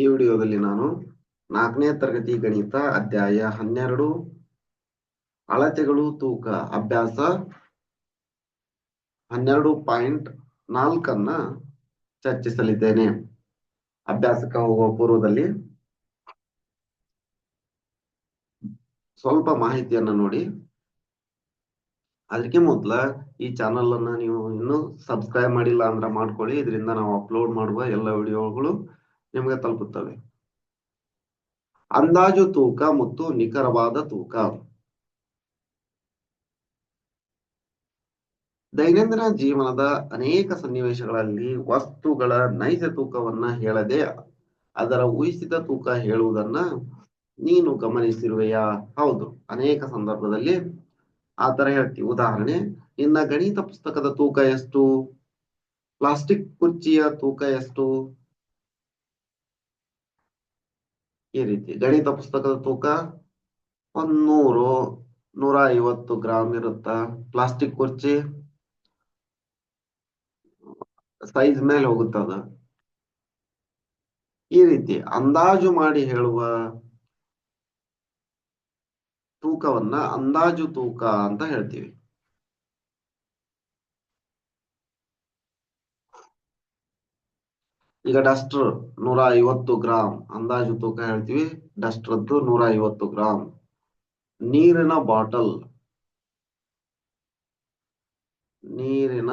ಈ ವಿಡಿಯೋದಲ್ಲಿ ನಾನು ನಾಲ್ಕನೇ ತರಗತಿ ಗಣಿತ ಅಧ್ಯಾಯ ಹನ್ನೆರಡು, ಅಳತೆಗಳು, ತೂಕ, ಅಭ್ಯಾಸ ಹನ್ನೆರಡು ಪಾಯಿಂಟ್ ನಾಲ್ಕನ್ನ ಚರ್ಚಿಸಲಿದ್ದೇನೆ. ಅಭ್ಯಾಸಕ್ಕೆ ಹೋಗುವ ಪೂರ್ವದಲ್ಲಿ ಸ್ವಲ್ಪ ಮಾಹಿತಿಯನ್ನ ನೋಡಿ. ಅದಕ್ಕೆ ಮೊದ್ಲ ಈ ಚಾನಲ್ ಅನ್ನ ನೀವು ಇನ್ನು ಸಬ್ಸ್ಕ್ರೈಬ್ ಮಾಡಿಲ್ಲ ಅಂದ್ರೆ ಮಾಡ್ಕೊಳ್ಳಿ. ಇದರಿಂದ ನಾವು ಅಪ್ಲೋಡ್ ಮಾಡುವ ಎಲ್ಲ ವಿಡಿಯೋಗಳು ನಿಮಗೆ ತಲುಪುತ್ತವೆ. ಅಂದಾಜು ತೂಕ ಮತ್ತು ನಿಖರವಾದ ತೂಕ. ದೈನಂದಿನ ಜೀವನದ ಅನೇಕ ಸನ್ನಿವೇಶಗಳಲ್ಲಿ ವಸ್ತುಗಳ ನೈಜ ತೂಕವನ್ನ ಹೇಳದೆ ಅದರ ಊಹಿಸಿದ ತೂಕ ಹೇಳುವುದನ್ನ ನೀನು ಗಮನಿಸಿರುವೆಯಾ? ಹೌದು, ಅನೇಕ ಸಂದರ್ಭದಲ್ಲಿ ಆ ತರ ಹೇಳ್ತೀವಿ. ಉದಾಹರಣೆ, ನಿನ್ನ ಗಣಿತ ಪುಸ್ತಕದ ತೂಕ ಎಷ್ಟು? ಪ್ಲಾಸ್ಟಿಕ್ ಕುರ್ಚಿಯ ತೂಕ ಎಷ್ಟು? ಈ ರೀತಿ ಗಣಿತ ಪುಸ್ತಕದ ತೂಕ ಒಂದ್ ನೂರು ನೂರ ಐವತ್ತು ಗ್ರಾಮ್ ಇರುತ್ತ? ಪ್ಲಾಸ್ಟಿಕ್ ಕುರ್ಚಿ, ಸೈಜ್ ಮೇಲೆ ಹೋಗುತ್ತದ ಈ ರೀತಿ ಅಂದಾಜು ಮಾಡಿ ಹೇಳುವ ತೂಕವನ್ನ ಅಂದಾಜು ತೂಕ ಅಂತ ಹೇಳ್ತೀವಿ. ಈಗ ಡಸ್ಟರ್ ನೂರ ಐವತ್ತು ಗ್ರಾಮ್ ಅಂದಾಜು ತೂಕ ಹೇಳ್ತೀವಿ. ಡಸ್ಟ್ರದ್ದು ನೂರ ಐವತ್ತು ಗ್ರಾಮ್ ನೀರಿನ ಬಾಟಲ್. ನೀರಿನ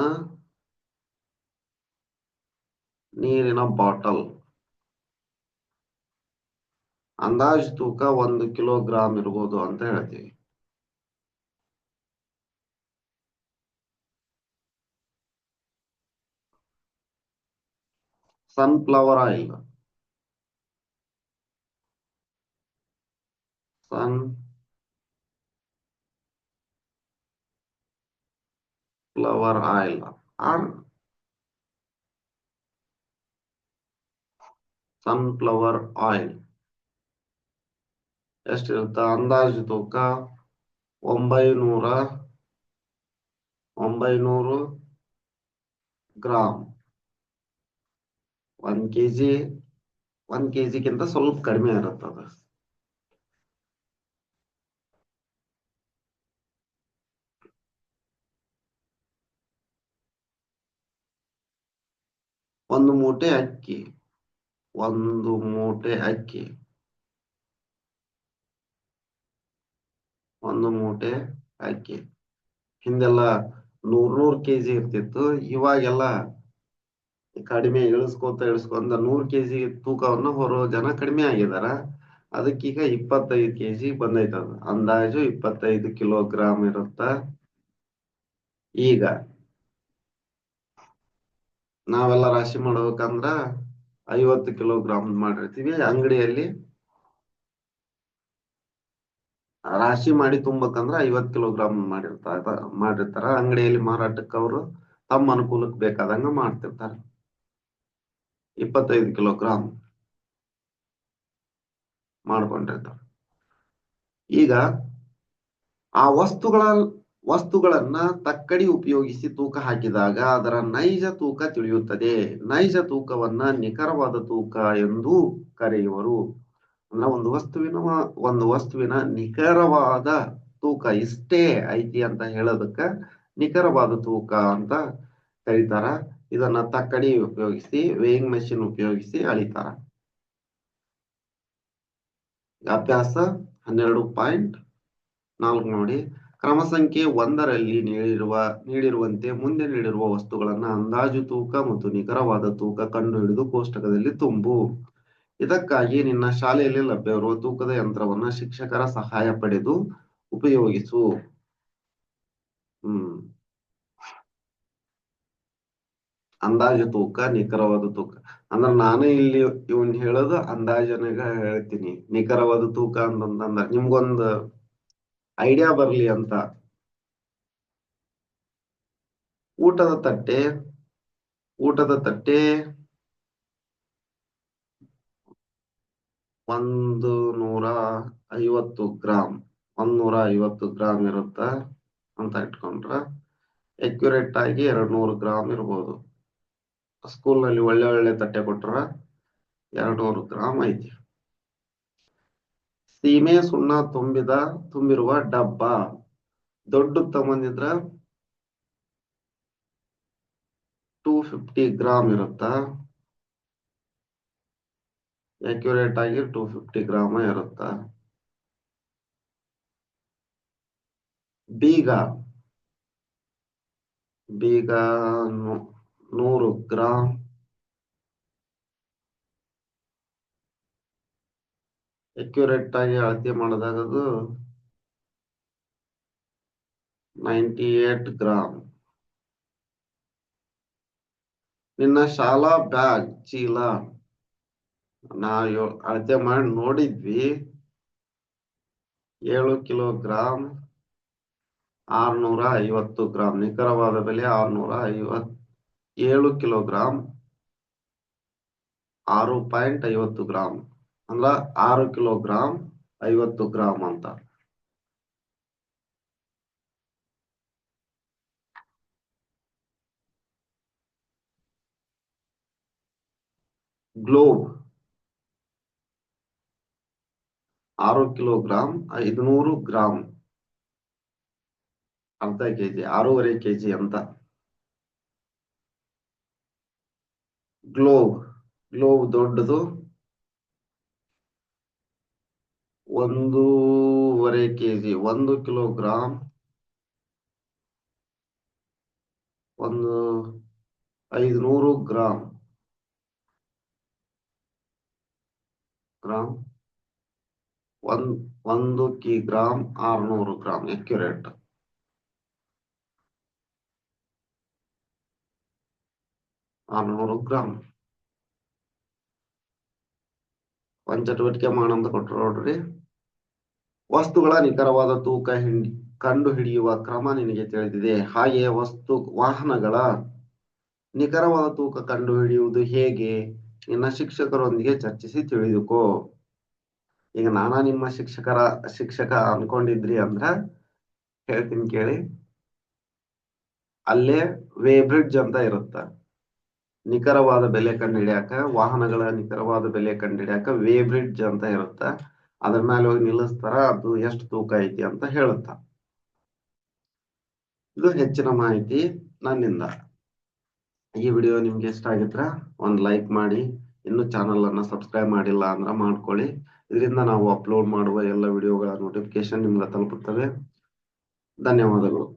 ನೀರಿನ ಬಾಟಲ್. ಅಂದಾಜು ತೂಕ ಒಂದು ಕಿಲೋಗ್ರಾಮ್ ಇರ್ಬೋದು ಅಂತ ಹೇಳ್ತೀವಿ. sunflower oil sunflower oil or sunflower oil ಎಷ್ಟಿರುತ್ತೆ ಅಂದಾಜು ತೂಕ ಒಂಬೈನೂರ ಒಂಬೈನೂರು ಗ್ರಾಮ್ ಒಂದ್ ಕೆಜಿ ಒಂದ್ ಕೆಜಿಗಿಂತ ಸ್ವಲ್ಪ ಕಡಿಮೆ ಇರುತ್ತದ. ಒಂದು ಮೂಟೆ ಅಕ್ಕಿ, ಒಂದು ಮೂಟೆ ಅಕ್ಕಿ, ಒಂದು ಮೂಟೆ ಅಕ್ಕಿ. ಹಿಂದೆಲ್ಲ ನೂರ್ ನೂರ್ ಕೆಜಿ ಇರ್ತಿತ್ತು, ಇವಾಗೆಲ್ಲ ಕಡಿಮೆ ಇಳಿಸ್ಕೋತ ಇಳಿಸ್ಕೊಂತ ನೂರ್ ಕೆಜಿ ತೂಕವನ್ನ ಹೊರೋ ಜನ ಕಡಿಮೆ ಆಗಿದಾರ. ಅದಕ್ಕೀಗ ಇಪ್ಪತ್ತೈದು ಕೆಜಿ ಬಂದೈತದ ಅಂದಾಜು ಇಪ್ಪತ್ತೈದು ಕಿಲೋಗ್ರಾಮ್ ಇರುತ್ತ. ಈಗ ನಾವೆಲ್ಲ ರಾಶಿ ಮಾಡ್ಬೇಕಂದ್ರ ಐವತ್ತು ಕಿಲೋಗ್ರಾಮ್ ಮಾಡಿರ್ತೀವಿ. ಅಂಗಡಿಯಲ್ಲಿ ರಾಶಿ ಮಾಡಿ ತುಂಬಕಂದ್ರ ಐವತ್ ಕಿಲೋಗ್ರಾಮ್ ಮಾಡಿರ್ತಾರ ಮಾಡಿರ್ತಾರ. ಅಂಗಡಿಯಲ್ಲಿ ಮಾರಾಟಕ್ಕೆ ಅವರು ತಮ್ಮ ಅನುಕೂಲಕ್ಕೆ ಬೇಕಾದಂಗ ಮಾಡ್ತಿರ್ತಾರ. ಇಪ್ಪತ್ತೈದು ಕಿಲೋಗ್ರಾಮ್ ಮಾಡ್ಕೊಂಡಿರ್ತಾರೆ. ಈಗ ಆ ವಸ್ತುಗಳ, ವಸ್ತುಗಳನ್ನ ತಕ್ಕಡಿ ಉಪಯೋಗಿಸಿ ತೂಕ ಹಾಕಿದಾಗ ಅದರ ನೈಜ ತೂಕ ತಿಳಿಯುತ್ತದೆ. ನೈಜ ತೂಕವನ್ನ ನಿಖರವಾದ ತೂಕ ಎಂದು ಕರೆಯುವರು. ಒಂದು ವಸ್ತುವಿನ ಒಂದು ವಸ್ತುವಿನ ನಿಖರವಾದ ತೂಕ ಇಷ್ಟೇ ಐತಿ ಅಂತ ಹೇಳೋದಕ್ಕ ನಿಖರವಾದ ತೂಕ ಅಂತ ಕರೀತಾರ. ಇದನ್ನ ತಕ್ಕಡಿ ಉಪಯೋಗಿಸಿ ವೇಯಿಂಗ್ ಮೆಷಿನ್ ಉಪಯೋಗಿಸಿ ಅಳಿತಾರ. ಅಭ್ಯಾಸ ಹನ್ನೆರಡು ಪಾಯಿಂಟ್ ನಾಲ್ಕು ನೋಡಿ. ಕ್ರಮ ಸಂಖ್ಯೆ ಒಂದರಲ್ಲಿ ನೀಡಿರುವ, ನೀಡಿರುವಂತೆ ಮುಂದೆ ನೀಡಿರುವ ವಸ್ತುಗಳನ್ನ ಅಂದಾಜು ತೂಕ ಮತ್ತು ನಿಖರವಾದ ತೂಕ ಕಂಡುಹಿಡಿದು ಕೋಷ್ಟಕದಲ್ಲಿ ತುಂಬು. ಇದಕ್ಕಾಗಿ ನಿನ್ನ ಶಾಲೆಯಲ್ಲಿ ಲಭ್ಯವಿರುವ ತೂಕದ ಯಂತ್ರವನ್ನ ಶಿಕ್ಷಕರ ಸಹಾಯ ಪಡೆದು ಉಪಯೋಗಿಸು. ಹ್ಮ್. ಅಂದಾಜು ತೂಕ, ನಿಖರವಾದ ತೂಕ. ಅಂದ್ರ ನಾನು ಇಲ್ಲಿ ಇವನ್ ಹೇಳೋದು ಅಂದಾಜನಾಗ ಹೇಳ್ತೀನಿ. ನಿಖರವಾದ ತೂಕ ಅಂತಂದ್ರ ನಿಮ್ಗೊಂದು ಐಡಿಯಾ ಬರ್ಲಿ ಅಂತ. ಊಟದ ತಟ್ಟೆ ಊಟದ ತಟ್ಟೆ ಒಂದು ನೂರ ಐವತ್ತು ಗ್ರಾಮ್ ಒಂದ್ ನೂರ ಐವತ್ತು ಗ್ರಾಮ್ ಇರುತ್ತ ಅಂತ ಇಟ್ಕೊಂಡ್ರ ಎಕ್ಯುರೇಟ್ ಆಗಿ ಎರಡ್ ನೂರು ಗ್ರಾಮ್ ಇರ್ಬೋದು. ಸ್ಕೂಲ್ನಲ್ಲಿ ಒಳ್ಳೆ ಒಳ್ಳೆ ತಟ್ಟೆ ಕೊಟ್ರ ಎರಡ್ನೂರು ಗ್ರಾಮ್ ಐತಿ. ಸೀಮೆ ಸುಣ್ಣ ತುಂಬಿದ, ತುಂಬಿರುವ ಡಬ್ಬ. ದೊಡ್ಡ ತಗೊಂಡಿದ್ರ ಟೂ ಫಿಫ್ಟಿ ಗ್ರಾಮ್ ಇರುತ್ತ. ಅಕ್ಯುರೇಟ್ ಆಗಿ ಟೂ ಫಿಫ್ಟಿ ಗ್ರಾಮ ಇರುತ್ತ. ಬೀಗ. ಬೀಗ ನೂರು ಗ್ರಾಂ ಅಕ್ಯುರೇಟ್ ಆಗಿ ಅಳತೆ ಮಾಡಿದಾಗ ಅದು ನೈಂಟಿ ಏಟ್ ಗ್ರಾಮ್ ನಿನ್ನ ಶಾಲಾ ಬ್ಯಾಗ್ ಚೀಲ, ನಾ ಯೋ- ಅಳತೆ ಮಾಡಿ ನೋಡಿದ್ವಿ. ಏಳು ಕಿಲೋಗ್ರಾಮ್ ಆರ್ನೂರ ಐವತ್ತು ಗ್ರಾಮ್ ನಿಖರವಾದ ಬೆಲೆ ಆರ್ನೂರ ಐವತ್ ಏಳು ಕಿಲೋಗ್ರಾಂ, ಆರು ಪಾಯಿಂಟ್ ಐವತ್ತು ಗ್ರಾಂ, ಅಂದ್ರ ಆರು ಕಿಲೋಗ್ರಾಂ ಐವತ್ತು ಗ್ರಾಂ ಅಂತ. ಗ್ಲೋಬ್, ಆರು ಕಿಲೋಗ್ರಾಂ ಐದುನೂರು ಗ್ರಾಂ. ಅರ್ಧ ಕೆಜಿ, ಆರೂವರೆ ಕೆಜಿ ಅಂತ. ಗ್ಲೋಬ್ ಗ್ಲೋಬ್ ದೊಡ್ಡದು ಒಂದೂವರೆ ಕೆಜಿ ಒಂದು ಕಿಲೋಗ್ರಾಮ್ ಒಂದು ಐದುನೂರು ಗ್ರಾಮ್ ಗ್ರಾಮ್ ಒಂದು ಒಂದು ಕಿ ಗ್ರಾಮ್ ಆರ್ನೂರು ಗ್ರಾಮ್ ಎಕ್ಯುರೇಟ್ ಚಟುವಟಿಕೆ ಕೊಟ್ರು ನೋಡ್ರಿ. ವಸ್ತುಗಳ ನಿಖರವಾದ ತೂಕ ಹಿಂಡಿ, ಕಂಡು ಹಿಡಿಯುವ ಕ್ರಮ ನಿನಗೆ ತಿಳಿದಿದೆ. ಹಾಗೆ ವಸ್ತು, ವಾಹನಗಳ ನಿಖರವಾದ ತೂಕ ಕಂಡು ಹಿಡಿಯುವುದು ಹೇಗೆ? ನಿನ್ನ ಶಿಕ್ಷಕರೊಂದಿಗೆ ಚರ್ಚಿಸಿ ತಿಳಿದುಕೋ. ಈಗ ನಾನಾ ನಿಮ್ಮ ಶಿಕ್ಷಕರ, ಶಿಕ್ಷಕ ಅನ್ಕೊಂಡಿದ್ರಿ ಅಂದ್ರ ಹೇಳ್ತೀನಿ ಕೇಳಿ. ಅಲ್ಲೇ ವೇಬ್ರಿಡ್ಜ್ ಅಂತ ಇರುತ್ತ. ನಿಖರವಾದ ಬೆಲೆ ಕಂಡು ಹಿಡಿಯಾಕ ವಾಹನಗಳ ನಿಖರವಾದ ಬೆಲೆ ಕಂಡು ಹಿಡಿಯಾಕ ವೇ ಬ್ರಿಡ್ಜ್ ಅಂತ ಇರುತ್ತ. ಅದ್ರ ಮೇಲೆ ಹೋಗಿ ನಿಲ್ಲಿಸ್ತಾರ, ಅದು ಎಷ್ಟು ತೂಕ ಐತಿ ಅಂತ ಹೇಳುತ್ತ. ಇದು ಹೆಚ್ಚಿನ ಮಾಹಿತಿ ನನ್ನಿಂದ. ಈ ವಿಡಿಯೋ ನಿಮ್ಗೆ ಇಷ್ಟ ಆಗಿದ್ರ ಒಂದ್ ಲೈಕ್ ಮಾಡಿ, ಇನ್ನು ಚಾನಲ್ ಅನ್ನ ಸಬ್ಸ್ಕ್ರೈಬ್ ಮಾಡಿಲ್ಲ ಅಂದ್ರ ಮಾಡ್ಕೊಳ್ಳಿ. ಇದರಿಂದ ನಾವು ಅಪ್ಲೋಡ್ ಮಾಡುವ ಎಲ್ಲ ವಿಡಿಯೋಗಳ ನೋಟಿಫಿಕೇಶನ್ ನಿಮ್ಗೆ ತಲುಪುತ್ತವೆ. ಧನ್ಯವಾದಗಳು.